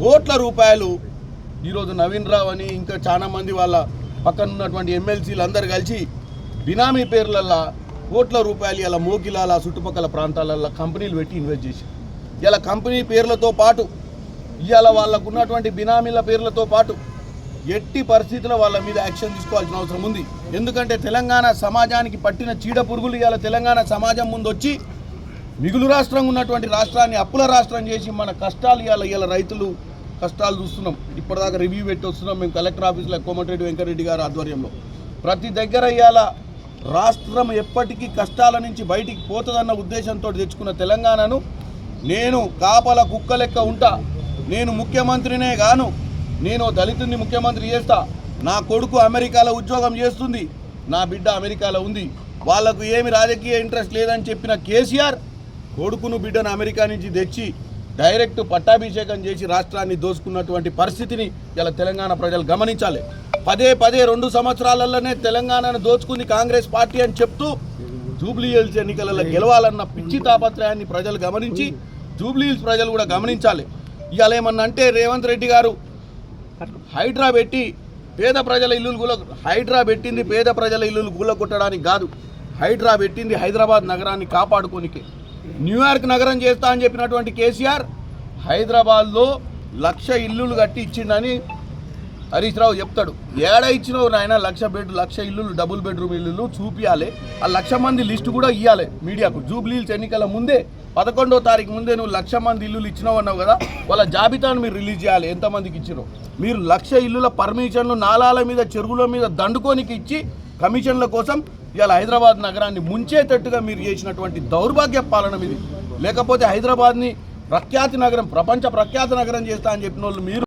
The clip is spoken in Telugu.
కోట్ల రూపాయలు. ఈరోజు నవీన్ రావు అని ఇంకా చాలామంది వాళ్ళ పక్కన ఉన్నటువంటి ఎమ్మెల్సీలు అందరు కలిసి బినామీ పేర్లల్లో కోట్ల రూపాయలు ఇలా మోకిలాల చుట్టుపక్కల ప్రాంతాలలో కంపెనీలు పెట్టి ఇన్వెస్ట్ చేసి ఇలా కంపెనీ పేర్లతో పాటు ఇవాళ వాళ్ళకు ఉన్నటువంటి బినామీల పేర్లతో పాటు ఎట్టి పరిస్థితుల్లో వాళ్ళ మీద యాక్షన్ తీసుకోవాల్సిన అవసరం ఉంది. ఎందుకంటే తెలంగాణ సమాజానికి పట్టిన చీడ పురుగులు ఇవాళ తెలంగాణ సమాజం ముందు వచ్చి మిగులు రాష్ట్రంగా ఉన్నటువంటి రాష్ట్రాన్ని అప్పుల రాష్ట్రం చేసి మన కష్టాలు ఇవాళ ఇవాళ రైతులు కష్టాలు చూస్తున్నాం. ఇప్పటిదాకా రివ్యూ పెట్టి వస్తున్నాం మేము కలెక్టర్ ఆఫీస్లో కోమటిరెడ్డి వెంకటరెడ్డి గారి ఆధ్వర్యంలో. ప్రతి దగ్గర ఇవాళ రాష్ట్రం ఎప్పటికీ కష్టాల నుంచి బయటికి పోతుందన్న ఉద్దేశంతో తెచ్చుకున్న తెలంగాణను నేను కాపల కుక్క లెక్క ఉంటా. నేను ముఖ్యమంత్రినే గాను నేను దళితుని ముఖ్యమంత్రి చేస్తా. నా కొడుకు అమెరికాలో ఉద్యోగం చేస్తుంది నా బిడ్డ అమెరికాలో ఉంది. వాళ్ళకు ఏమి రాజకీయ ఇంట్రెస్ట్ లేదని చెప్పిన కేసీఆర్ కొడుకును బిడ్డను అమెరికా నుంచి తెచ్చి డైరెక్ట్ పట్టాభిషేకం చేసి రాష్ట్రాన్ని దోసుకున్నటువంటి పరిస్థితిని ఇలా తెలంగాణ ప్రజలు గమనించాలి. పదే పదే రెండు సంవత్సరాలలోనే తెలంగాణను దోచుకుంది కాంగ్రెస్ పార్టీ అని చెప్తూ జూబ్లీ హిల్స్ ఎన్నికలలో గెలవాలన్న పిచ్చి తాపత్రయాన్ని ప్రజలు గమనించి జూబ్లీ హిల్స్ ప్రజలు కూడా గమనించాలి. ఇవాళ ఏమన్నా అంటే రేవంత్ రెడ్డి గారు హైడ్రా పెట్టి పేద ప్రజల ఇల్లులు గుల హైడ్రా పెట్టింది పేద ప్రజల ఇల్లులు కూలగొట్టడానికి కాదు. హైడ్రా పెట్టింది హైదరాబాద్ నగరాన్ని కాపాడుకోనికే. న్యూయార్క్ నగరం చేస్తా అని చెప్పినటువంటి కేసీఆర్ హైదరాబాద్లో లక్ష ఇల్లులు కట్టి ఇచ్చిండని హరీష్ రావు చెప్తాడు. ఏడ ఇచ్చినావు నాయన లక్ష బెడ్ లక్ష ఇల్లులు డబుల్ బెడ్రూమ్ ఇల్లులు చూపియాలి. ఆ లక్ష మంది లిస్టు కూడా ఇవ్వాలి మీడియాకు. జూబ్లీల్స్ ఎన్నికల ముందే పదకొండో తారీఖు ముందే నువ్వు లక్ష మంది ఇల్లులు ఇచ్చినావు అన్నావు కదా వాళ్ళ జాబితాను మీరు రిలీజ్ చేయాలి. ఎంతమందికి ఇచ్చినావు? మీరు లక్ష ఇల్లుల పర్మిషన్లు నాలాల మీద చెరువుల మీద దండుకోనికి ఇచ్చి కమిషన్ల కోసం ఇవాళ హైదరాబాద్ నగరాన్ని ముంచేటట్టుగా మీరు చేసినటువంటి దౌర్భాగ్య పాలన ఇది లేకపోతే హైదరాబాద్ని ప్రఖ్యాతి నగరం ప్రపంచ ప్రఖ్యాత నగరం చేస్తా అని చెప్పిన వాళ్ళు మీరు